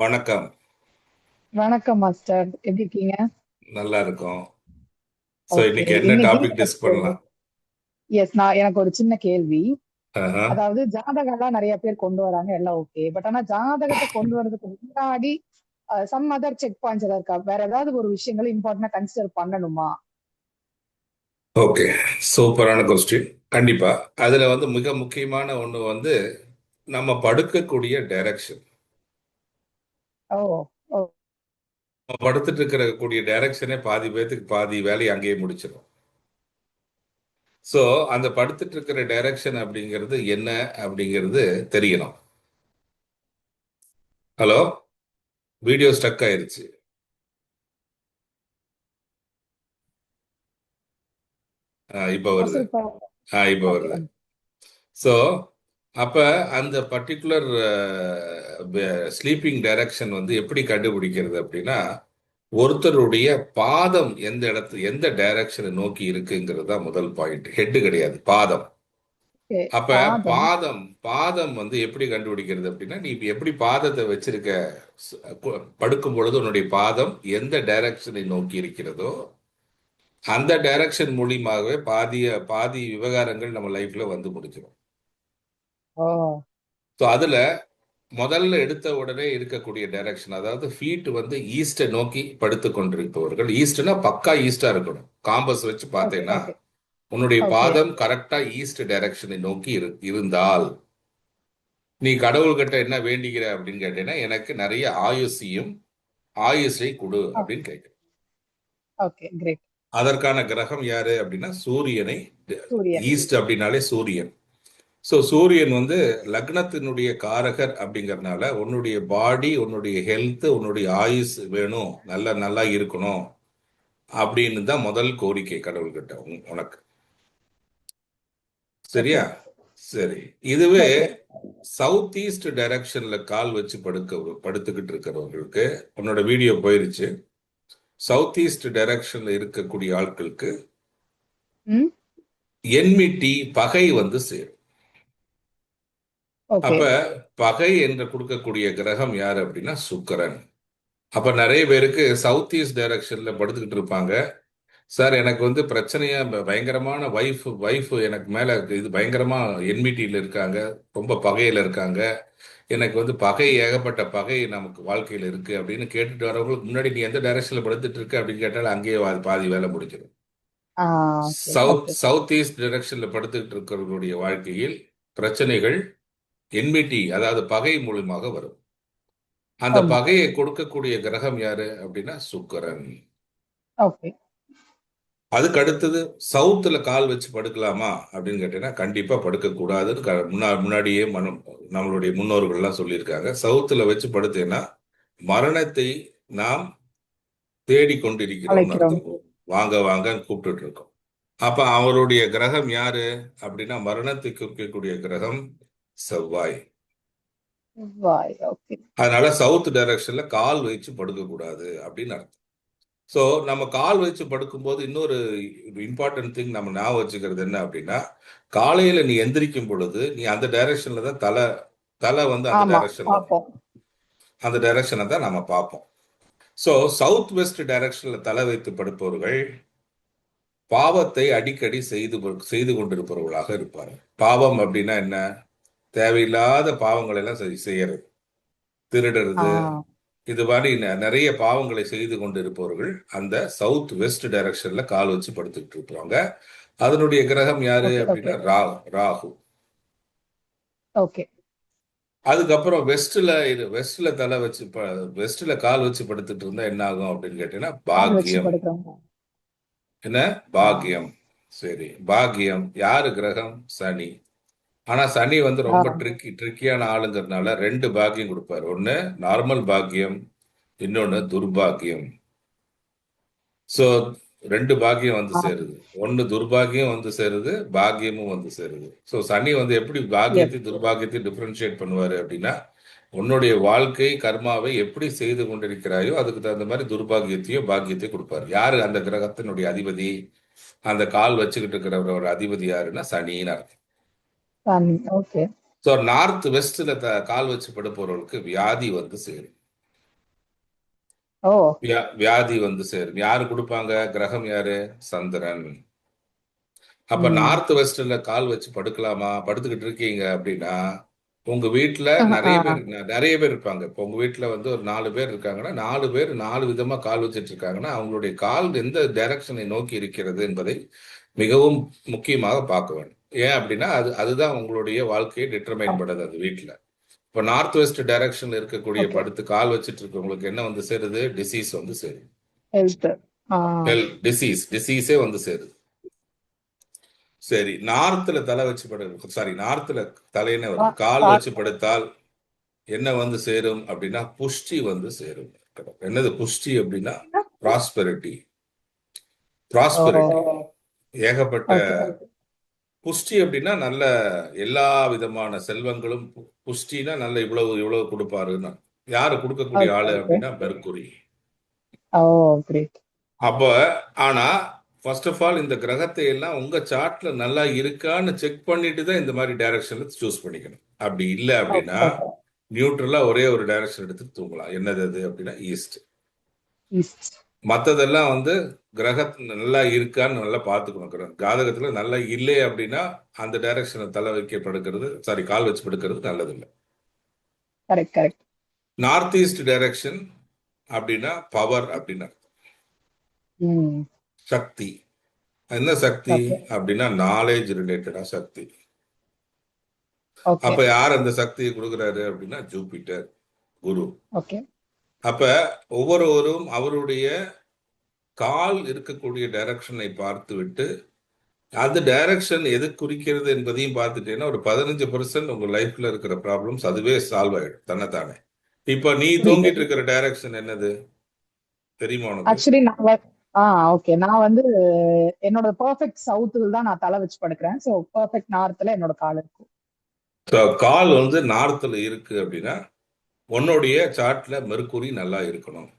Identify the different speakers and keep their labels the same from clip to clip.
Speaker 1: வணக்கம்.
Speaker 2: வணக்கம் மாஸ்டர். எப்படி இருக்கீங்க?
Speaker 1: நல்லா இருக்கும்.
Speaker 2: ஓகே
Speaker 1: இன்னைக்கு என்ன டாபிக் டிஸ்க் பண்ணலாம்?
Speaker 2: எஸ் நான் எனக்கு ஒரு சின்ன கேள்வி. அதாவது ஜாதகம் எல்லாம் நிறைய பேர் கொண்டு வராங்க எல்லாம் ஓகே பட் ஆனா ஜாதகத்தை கொண்டு வர்றதுக்கு முன்னாடி சம் அதர் செக் பாயிண்ட்ஸ் ஏதாவது இருக்கா? வேற ஏதாவது ஒரு விஷயங்களை இம்பார்ட்டன்டா கன்சிடர் பண்ணணுமா?
Speaker 1: ஓகே சூப்பரான கொஸ்டின் கண்டிப்பா. அதுல வந்து மிக முக்கியமான ஒண்ணு வந்து நம்ம படுக்கக்கூடிய டைரக்ஷன்
Speaker 2: ஓ ஓ.
Speaker 1: நம்ம படுத்துட்டு இருக்கிற கூடிய டைரக்ஷனே பாதி பேத்துக்கு பாதி வேலையை அங்கேயே முடிச்சிடும் ஸோ அந்த படுத்துட்டு இருக்கிற டைரக்ஷன் அப்படிங்கிறது என்ன அப்படிங்கிறது தெரியணும். ஹலோ வீடியோ ஸ்டக் ஆயிருச்சு. இப்போ வருது. ஆ இப்போ வருது. ஸோ அப்போ அந்த பர்டிகுலர் ஸ்லீப்பிங் டைரக்ஷன் வந்து எப்படி கண்டுபிடிக்கிறது அப்படின்னா ஒருத்தருடைய பாதம் எந்த இடத்து எந்த டைரக்ஷனை நோக்கி இருக்குங்கிறது தான் முதல் பாயிண்ட் ஹெட்டு கிடையாது பாதம். அப்ப
Speaker 2: பாதம்.
Speaker 1: பாதம் வந்து எப்படி கண்டுபிடிக்கிறது அப்படின்னா நீ எப்படி பாதத்தை வச்சிருக்க படுக்கும் பொழுது உன்னுடைய பாதம் எந்த டைரக்ஷனை நோக்கி இருக்கிறதோ அந்த டைரக்ஷன் மூலியமாகவே பாதிய பாதி விவகாரங்கள் நம்ம லைஃப்ல வந்து முடிச்சிடும் ஸோ அதுல முதல்ல எடுத்த உடனே இருக்கக்கூடிய டைரக்ஷன் அதாவது ஃபீட் வந்து ஈஸ்டை நோக்கி படுத்து கொண்டிருப்பவர்கள். ஈஸ்ட்னா பக்கா ஈஸ்டா இருக்கணும். காம்பஸ் வச்சு பார்த்தேன்னா
Speaker 2: ஓகே
Speaker 1: உன்னுடைய பாதம் கரெக்டா ஈஸ்ட் டைரக்ஷனை நோக்கி இரு இருந்தால் நீ கடவுள்கிட்ட என்ன வேண்டிக்கிற அப்படின்னு கேட்டீங்கன்னா எனக்கு நிறைய ஆயுசையும் ஆயுசை கொடு அப்படின்னு கேட்கிறேன். அதற்கான கிரகம் யாரு அப்படின்னா சூரியன் ஈஸ்ட் அப்படின்னாலே சூரியன். ஸோ சூரியன் வந்து லக்னத்தினுடைய காரகர் அப்படிங்கறதுனால உன்னுடைய பாடி உன்னுடைய ஹெல்த் உன்னுடைய ஆயுஸ் வேணும். நல்லா நல்லா இருக்கணும். அப்படின்னு தான் முதல் கோரிக்கை கடவுள்கிட்ட உன்- உனக்கு. சரியா? சரி. இதுவே சவுத் ஈஸ்ட் டைரக்ஷன்ல கால் வச்சு படுக்க படுத்துக்கிட்டு இருக்கிறவங்களுக்கு உன்னோட வீடியோ போயிருச்சு. சவுத் ஈஸ்ட் டைரக்ஷன்ல இருக்கக்கூடிய ஆட்களுக்கு என்மிட்டி பகை வந்து சேரும். அப்ப பகை என்று கொடுக்கக்கூடிய கிரகம் யாரு அப்படின்னா சுக்கிரன். அப்ப நிறைய பேருக்கு சவுத் ஈஸ்ட் டைரக்ஷன்ல படுத்துக்கிட்டு இருப்பாங்க. சார் எனக்கு வந்து பிரச்சனையா பயங்கரமான வைஃப் வைஃப் எனக்கு மேல இது பயங்கரமா என்மிட்டியில இருக்காங்க. ரொம்ப பகையில இருக்காங்க. எனக்கு வந்து பகை ஏகப்பட்ட பகை நமக்கு வாழ்க்கையில இருக்கு அப்படின்னு கேட்டுட்டு வரவங்களுக்கு முன்னாடி நீ எந்த டைரக்ஷன்ல படுத்துட்டு இருக்க அப்படின்னு கேட்டாலும் அங்கேயே பாதி வேலை
Speaker 2: ஓகே
Speaker 1: சவுத் சவுத் ஈஸ்ட் டைரக்ஷன்ல படுத்துக்கிட்டு இருக்கிறவங்களுடைய வாழ்க்கையில் பிரச்சனைகள் என்மிட்டி அதாவது பகை மூலமாக வரும். அந்த பகையை கொடுக்கக்கூடிய கிரகம் யாரு அப்படின்னா சுக்கிரன். அதுக்கு அடுத்தது சவுத்துல கால் வச்சு படுக்கலாமா அப்படின்னு கேட்டீங்கன்னா கண்டிப்பா படுக்க கூடாதுன்னு முன்னா முன்னாடியே மனம் நம்மளுடைய முன்னோர்கள் எல்லாம் சொல்லியிருக்காங்க. சவுத்துல வச்சு படுத்தேன்னா மரணத்தை நாம் தேடிக் கொண்டிருக்கிறோம்னு
Speaker 2: அழைக்கிறோம்.
Speaker 1: அர்த்தம் வாங்க வாங்கன்னு கூப்பிட்டுட்டு இருக்கோம். அப்ப அவருடைய கிரகம் யாரு அப்படின்னா மரணத்தை குறிக்கக்கூடிய கிரகம் செவ்வாய். அதனால சவுத் டைரக்ஷன்ல கால் வச்சு படுக்க கூடாது அப்படின்னு அர்த்தம். ஸோ நம்ம கால் வச்சு படுக்கும்போது இன்னொரு இம்பார்ட்டன்ட் திங் நம்ம ஞாபகம் வச்சுக்கிறது என்ன அப்படின்னா காலையில நீ எந்திரிக்கும் பொழுது நீ அந்த டைரக்ஷன்ல தான் தலை தலை வந்து அந்த டைரக்ஷன்ல அந்த டைரக்ஷனை தான் நம்ம பார்ப்போம். ஸோ சவுத் வெஸ்ட் டைரக்ஷன்ல தலை வைத்து படுப்பவர்கள் பாவத்தை அடிக்கடி செய்து செய்து கொண்டிருப்பவர்களாக இருப்பார்கள். பாவம் அப்படின்னா என்ன? தேவையில்லாத பாவங்களை எல்லாம் செய்- செய்யறது திருடுறது. இது மாதிரி நிறைய பாவங்களை செய்து கொண்டிருப்பவர்கள் அந்த சவுத் வெஸ்ட் டைரக்ஷன்ல கால் வச்சு படுத்துக்கிட்டு இருப்பாங்க அதனுடைய கிரகம் யாரு அப்படின்னா ராகு.
Speaker 2: ஓகே.
Speaker 1: அதுக்கப்புறம் வெஸ்ட்ல இது வெஸ்ட்ல தலை வச்சு வெஸ்ட்ல கால் வச்சு படுத்துட்டு இருந்தா என்ன ஆகும் அப்படின்னு கேட்டீங்கன்னா பாக்கியம் என்ன? பாக்கியம் சரி. பாக்கியம் யாரு கிரகம்? சனி. ஆனா சனி வந்து ரொம்ப ட்ரிக்கி ட்ரிக்கியான ஆளுங்கிறதுனால ரெண்டு பாக்கியம் கொடுப்பாரு. ஒண்ணு நார்மல் பாக்கியம். இன்னொன்னு துர்பாக்கியம். சோ ரெண்டு பாக்கியம் வந்து சேருது. ஒன்னு துர்பாக்கியம் வந்து சேருது பாக்கியமும் வந்து சேருது. சோ சனி வந்து எப்படி பாக்கியத்தை துர்பாக்கியத்தை டிஃபரன்ஷியேட் பண்ணுவாரு அப்படின்னா உன்னுடைய வாழ்க்கை கர்மாவை எப்படி செய்து கொண்டிருக்கிறாயோ அதுக்கு தகுந்த மாதிரி துர்பாக்கியத்தையும் பாக்கியத்தையும் கொடுப்பாரு. யாரு? அந்த கிரகத்தினுடைய அதிபதி. அந்த கால் வச்சுக்கிட்டு இருக்கிறவரோட அதிபதி யாருன்னா சனின்னு அர்த்தம்.
Speaker 2: ஓகே
Speaker 1: ஸோ நார்த் வெஸ்ட்ல த கால் வச்சு படுப்பவர்களுக்கு வியாதி வந்து சேரும். வியாதி வந்து சேரும். யாரு கொடுப்பாங்க? கிரகம் யாரு? சந்திரன். அப்ப. நார்த் வெஸ்ட்ல கால் வச்சு படுக்கலாமா? படுத்துக்கிட்டு இருக்கீங்க அப்படின்னா உங்க
Speaker 2: ஆஹா,
Speaker 1: நிறைய. பேர் நிறைய பேர் இருப்பாங்க. இப்போ உங்க வீட்ல வந்து ஒரு நாலு பேர் இருக்காங்கன்னா நாலு பேர் நாலு விதமா கால் வச்சிட்டு இருக்காங்கன்னா அவங்களுடைய கால் எந்த டைரக்ஷனை நோக்கி இருக்கிறது என்பதை மிகவும் முக்கியமாக பார்க்க வேண்டும். ஏன் அப்படின்னா அது அதுதான் உங்களுடைய வாழ்க்கையை டிட்டர்மைன் பண்ணுது அது வீட்ல. இப்போ நார்த் வெஸ்ட் டைரக்ஷன்ல இருக்கக்கூடிய படுத்து கால் வச்சிட்டு இருக்கவங்களுக்கு என்ன வந்து சேருது? டிசீஸ் வந்து சேருது. டிசீஸ் டிசீஸே வந்து சேருது. சரி நார்த்ல தலை வச்சு படு சாரி நார்த்ல தலைன்னு வருது கால் வச்சு படுத்தால் என்ன வந்து சேரும் அப்படின்னா புஷ்டி வந்து சேரும். என்னது புஷ்டி அப்படின்னா? ப்ராஸ்பெரிட்டி ப்ராஸ்பெரிட்டி ஏகப்பட்ட புஷ்டி அப்படின்னா நல்ல எல்லா விதமான செல்வங்களும் புஷ்டினா நல்ல இவ்வளவு இவ்வளவு கொடுப்பாருன்னு. யாரு கொடுக்கக்கூடிய ஆளு அப்படின்னா
Speaker 2: கிரேட்
Speaker 1: அப்ப ஆனா ஃபர்ஸ்ட் ஆஃப் ஆல் இந்த கிரகத்தை எல்லாம் உங்க சார்ட்ல நல்லா இருக்கான்னு செக் பண்ணிட்டு தான் இந்த மாதிரி டைரக்ஷன்ல சூஸ் பண்ணிக்கணும். அப்படி இல்லை அப்படின்னா நியூட்ரலா ஒரே ஒரு டைரக்ஷன் எடுத்து தூங்கலாம். என்னது அது அப்படின்னா ஈஸ்ட்
Speaker 2: ஈஸ்ட்
Speaker 1: மத்ததெல்லாம் வந்து கிரகத் நல்லா இருக்கான்னு நல்லா பார்த்துக்கணும். ஜாதகத்துல நல்லா இல்லை அப்படின்னா அந்த டைரக்ஷனை தலை வைக்க படுக்கிறது சாரி கால் வச்சு படுக்கிறது நல்லது இல்லை
Speaker 2: correct correct
Speaker 1: north east direction அப்படின்னா பவர் அப்படின்னா சக்தி. என்ன சக்தி? அப்படின்னா நாலேஜ் ரிலேட்டடா சக்தி. அப்ப யார் அந்த சக்தியை கொடுக்குறாரு அப்படின்னா ஜூபிட்டர் குரு.
Speaker 2: ஓகே
Speaker 1: அப்ப ஒவ்வொருவரும் அவருடைய கால் இருக்கக்கூடிய டைரக்ஷனை பார்த்து விட்டு அது டைரக்ஷன் எது குறிக்கிறது என்பதையும் பார்த்துட்டீங்கன்னா ஒரு பதினஞ்சு பர்சன்ட் உங்க லைஃப்ல இருக்கிற ப்ராப்ளம்ஸ் அதுவே சால்வ் ஆயிடும் தன்னைத்தானே. இப்ப நீ தூங்கிட்டு இருக்கிற டைரக்ஷன் என்னது? தெரியுமா
Speaker 2: ஆக்சுவலி நான் வ- ஆ ஓகே நான் வந்து என்னோட பெர்ஃபெக்ட் சவுத்துல தான் நான் தலை வச்சு படுக்கிறேன். ஸோ பெர்ஃபெக்ட் நார்த்ல என்னோட கால் இருக்கும்.
Speaker 1: கால் வந்து நார்த்தில் இருக்கு அப்படின்னா உன்னுடைய சார்ட்ல மெர்க்குரி நல்லா இருக்கணும்.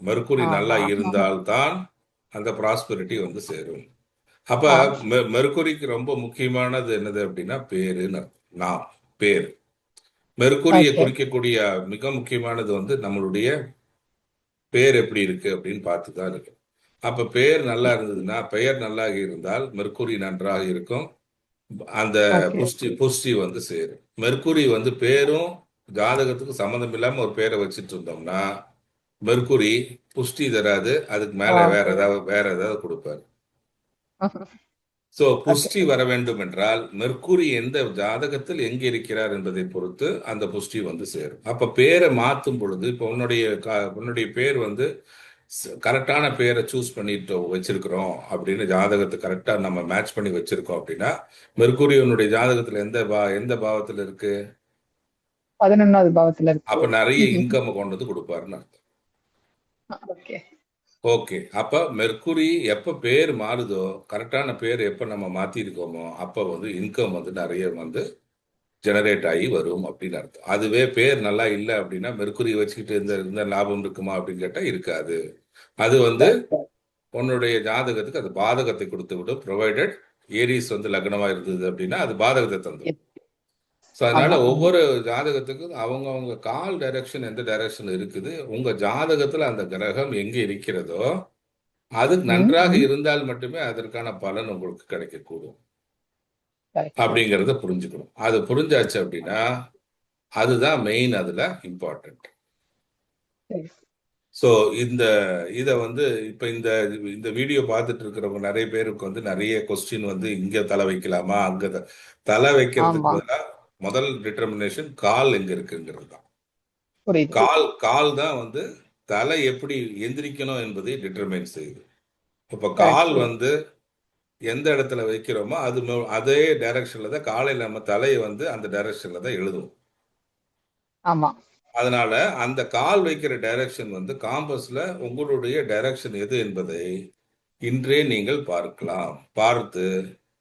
Speaker 1: மெர்க்குரி நல்லா இருந்தால்தான் அந்த ப்ராஸ்பெரிட்டி வந்து சேரும். அப்ப மெர்க்குரிக்கு ரொம்ப முக்கியமானது என்னது அப்படின்னா பேருன்னு. நாம் பேர். மெர்க்குரியை குறிக்கக்கூடிய மிக முக்கியமானது வந்து நம்மளுடைய பேர் எப்படி இருக்கு அப்படின்னு பார்த்து தான் இருக்கு. அப்ப பேர் நல்லா இருந்ததுன்னா பெயர் நல்லா இருந்தால் மெர்க்குரி நன்றாக இருக்கும். அந்த புஷ்டி புஷ்டி வந்து சேரும். மெர்க்குரி வந்து பேரும் ஜாதகத்துக்கு சம்மந்தம் இல்லாம ஒரு பேரை வச்சுட்டு இருந்தோம்னா மெர்க்குரி புஷ்டி தராது அதுக்கு மேல வேற ஏதாவது வேற ஏதாவது கொடுப்பாரு. சோ புஷ்டி வர வேண்டும் என்றால் மெர்க்குரி எந்த ஜாதகத்தில் எங்க இருக்கிறார் என்பதை பொறுத்து அந்த புஷ்டி வந்து சேரும். அப்ப பேரை மாத்தும் பொழுது இப்போ உன்னுடைய உன்னுடைய பேர் வந்து கரெக்டான பேரை சூஸ் பண்ணிட்டு வச்சிருக்கிறோம் அப்படின்னு ஜாதகத்தை கரெக்டா நம்ம மேட்ச் பண்ணி வச்சிருக்கோம் அப்படின்னா மெர்க்குரி உன்னுடைய ஜாதகத்துல எந்த பா எந்த பாவத்துல இருக்கு?
Speaker 2: பதினொன்னாவது பாவத்துல இருக்கு.
Speaker 1: அப்ப நிறைய இன்கம் கொண்டு வந்து கொடுப்பாருன்னு அர்த்தம்.
Speaker 2: ஓகே
Speaker 1: ஓகே அப்ப மெர்க்குரி எப்ப பேர் மாறுதோ கரெக்டான பேர் எப்ப நம்ம மாத்திருக்கோமோ அப்ப வந்து இன்கம் வந்து நிறைய வந்து ஜெனரேட் ஆகி வரும் அப்படின்னு அர்த்தம். அதுவே பேர் நல்லா இல்லை அப்படின்னா மெர்க்குரி வச்சுக்கிட்டு இந்த இந்த லாபம் இருக்குமா அப்படின்னு கேட்டா இருக்காது. அது வந்து உன்னுடைய ஜாதகத்துக்கு அது பாதகத்தை கொடுத்து விடும் ப்ரொவைடட் ஏரிஸ் வந்து லக்னமா இருந்தது அப்படின்னா அது பாதகத்தை தந்துடும். ஸோ அதனால. ஒவ்வொரு ஜாதகத்துக்கும் அவங்கவங்க கால் டைரக்ஷன் எந்த டைரக்ஷன் இருக்குது உங்க ஜாதகத்துல அந்த கிரகம் எங்க இருக்கிறதோ அது நன்றாக. இருந்தால் மட்டுமே அதற்கான பலன் உங்களுக்கு கிடைக்கக்கூடும். அப்படிங்கிறத புரிஞ்சுக்கணும் அது புரிஞ்சாச்சு அப்படின்னா அதுதான் மெயின் அதுல இம்பார்ட்டன்ட். ஸோ இந்த இதை வந்து இப்போ இந்த இந்த வீடியோ பார்த்துட்டு இருக்கிறவங்க நிறைய பேருக்கு வந்து நிறைய கொஸ்டின் வந்து இங்க தலை வைக்கலாமா அங்க தலை வைக்கிறதுக்கு. முதல் டிட்டர்மினேஷன் கால் எங்க இருக்குங்கிறது தான். கால் கால் தான் வந்து தலை எப்படி எந்திரிக்கணும் என்பதை டிட்டர்மைன் செய்யுது. இப்போ கால். வந்து எந்த இடத்துல வைக்கிறோமோ அது அதே டைரக்ஷன்ல தான் காலையில் நம்ம தலையை வந்து அந்த டைரக்ஷன்ல தான் எழுதுவோம்.
Speaker 2: ஆமா.
Speaker 1: அதனால அந்த கால் வைக்கிற டைரக்ஷன் வந்து காம்பஸ்ல உங்களுடைய டைரக்ஷன் எது என்பதை இன்றே நீங்கள் பார்க்கலாம். பார்த்து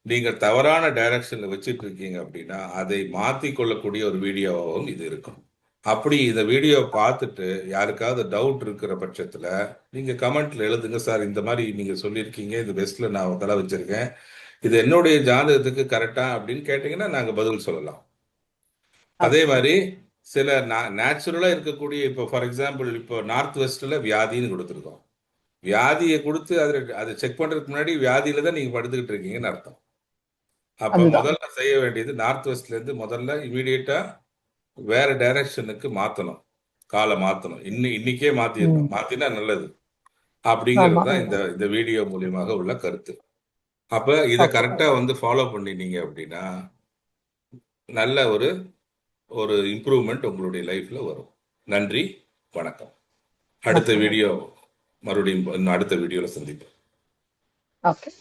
Speaker 1: நீங்கள் தவறான டைரக்ஷன்ல வச்சிட்டு இருக்கீங்க அப்படின்னா அதை மாத்தி கொள்ளக்கூடிய ஒரு வீடியோவாகவும் இது இருக்கும். அப்படி இந்த வீடியோ பார்த்துட்டு யாருக்காவது டவுட் இருக்கிற பட்சத்துல நீங்க கமெண்ட்ல எழுதுங்க சார் இந்த மாதிரி நீங்க சொல்லியிருக்கீங்க இது பெஸ்ட்ல நான் தலை வச்சிருக்கேன். இது என்னுடைய ஜாதகத்துக்கு கரெக்டா அப்படின்னு கேட்டீங்கன்னா நாங்க பதில் சொல்லலாம். அதே மாதிரி சில நேச்சுரலா இருக்கக்கூடிய இப்போ ஃபார் எக்ஸாம்பிள் இப்போ நார்த் வெஸ்ட்ல வியாதின்னு கொடுத்துருக்கோம். வியாதியை கொடுத்து அது அதை செக் பண்றதுக்கு முன்னாடி வியாதியில தான் நீங்க படுத்துக்கிட்டு இருக்கீங்கன்னு அர்த்தம். அப்ப. முதல்ல செய்ய வேண்டியது நார்த் வெஸ்ட்ல இருந்து முதல்ல இமீடியட்டா வேற டைரக்ஷனுக்கு மாத்தணும். காலை மாத்தணும். இன்னி இன்னைக்கே மாத்திடணும். மாத்தினா நல்லது. அப்படிங்கிறது. தான் இந்த இந்த வீடியோ மூலியமாக உள்ள கருத்து. அப்ப இதை. கரெக்டா வந்து ஃபாலோ பண்ணினீங்க அப்படின்னா நல்ல ஒரு ஒரு இம்ப்ரூவ்மெண்ட் உங்களுடைய லைஃப்ல வரும். நன்றி வணக்கம். அடுத்த. வீடியோ மறுபடியும் இன்னும் அடுத்த வீடியோல சந்திப்போம்.
Speaker 2: ஓகே